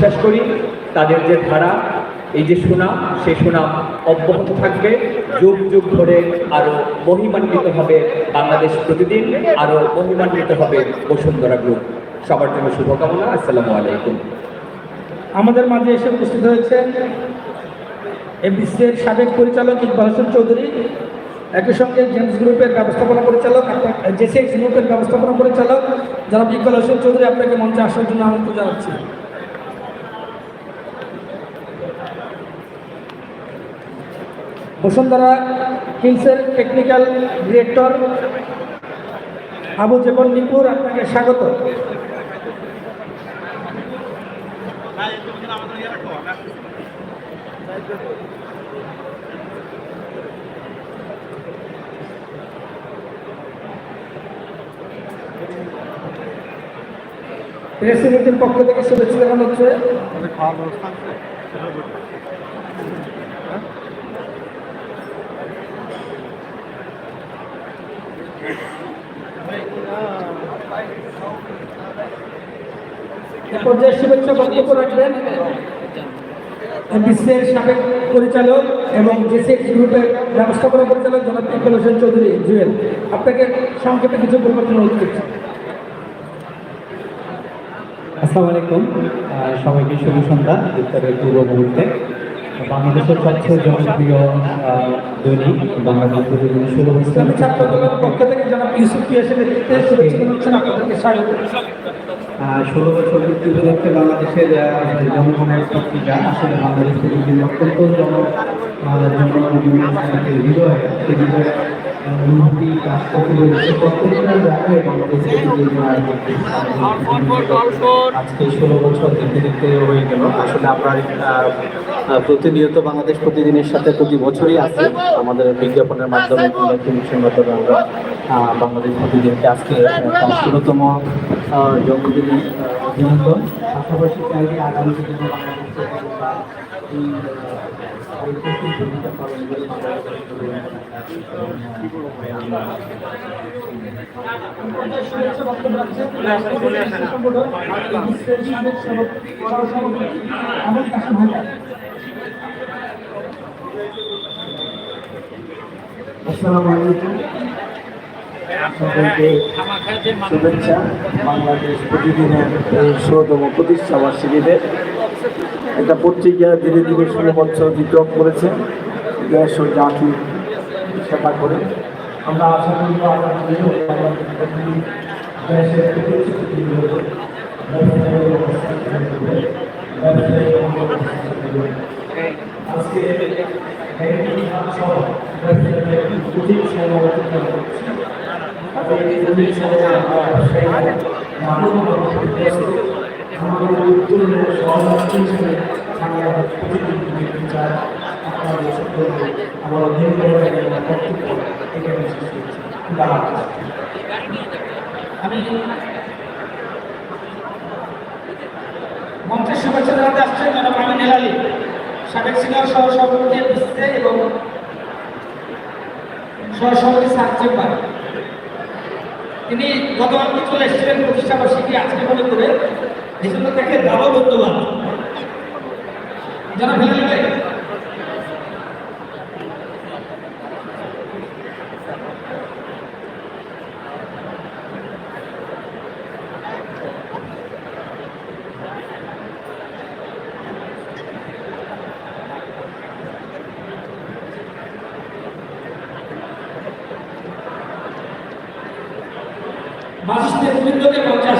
বিশ্বাস করি, তাদের যে ধারা, এই যে সুনাম সেই সুনাম অব্যাহত থাকবে। যুগ যুগ ধরে আরও মহিমান্বিত হবে বাংলাদেশ প্রতিদিন, আরও মহিমান্বিত হবে বসুন্ধরা গ্রুপ। সবার জন্য শুভকামনা, আসসালামু আলাইকুম। আমাদের মাঝে এসে উপস্থিত হয়েছেন এবিসির সাবেক পরিচালক ইকবাল হোসেন চৌধুরী, একই সঙ্গে জেমস গ্রুপের ব্যবস্থাপনা পরিচালক জেসিএক্স গ্রুপের ব্যবস্থাপনা পরিচালক যারা ইকবাল হোসেন চৌধুরী আপনাকে মঞ্চে আসার জন্য আমন্ত্রণ জানাচ্ছি। বসুন্ধরা হিলসের টেকনিক্যাল ডিরেক্টর আবু জীবন নিপুর, আপনাকে স্বাগত। প্রেস সমিতির পক্ষ থেকে শুভেচ্ছা জানানো হচ্ছে বক্তব্য সাবেক পরিচালক এবং ব্যবস্থাপনা পরিচালক ইকবাল হোসেন চৌধুরী জুয়েল। আপনাকে সংক্ষেপে কিছু অনুরোধ করছি। আসসালামু আলাইকুম। সবাইকে শুভ সন্ধ্যা। ইফতারের পূর্ব মুহূর্তে বাংলাদেশের সবচেয়ে জনপ্রিয় দৈনিক বাংলাদেশ শুরু পক্ষ থেকে জনাব ইউসুফ পিয়াসের নেতৃত্বে শুভেচ্ছা আপনাদেরকে স্বাগত। ষোলো বছর বৃত্তি উপলক্ষে বাংলাদেশের জনগণের পত্রিকা আসলে বাংলাদেশ অত্যন্ত জন আহ, সেই হৃদয়ে বাংলাদেশ হয়ে গেল। আসলে আমরা প্রতিনিয়ত বাংলাদেশ প্রতিদিনের সাথে প্রতি বছরই আছে। আমাদের বিজ্ঞাপনের মাধ্যমে মাধ্যমে আমরা বাংলাদেশ প্রতিদিনকে আজকে তার ষোলোতম জন্মদিনে পাশাপাশি আগামী দিনে বাংলাদেশের শুভেচ্ছা। বাংলাদেশ প্রতিদিনের ষোলতম প্রতিষ্ঠা বার্ষিকীতে একটা পত্রিকা ধীরে ধীরে ষোলো বছর অতিক্রম করেছে ও জাতি সেবা করে। আমরা আশা করবে আজকে সহ আমাদের উত্তরের সহযোগী হিসেবে আমরা প্রতিদিন বিচার আপনাদের সকলকে আমার ধন্যবাদ বক্তব্য এখানে আমি মঞ্চের শুভেচ্ছা জানাতে আসছেন ম্যাডাম আমিন হেলালি সাবেক সিনিয়র সহ সভাপতি বিসিসিআই এবং সহ সভাপতি সাত চেম্বার। তিনি গতকালকে চলে এসেছিলেন প্রতিষ্ঠা বার্ষিকী আজকে মনে করে। এই তাকে দাবা ধন্যবাদ যারা হেলালি ভাই বাসিস নেতৃবৃন্দকে মঞ্চে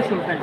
সুলতান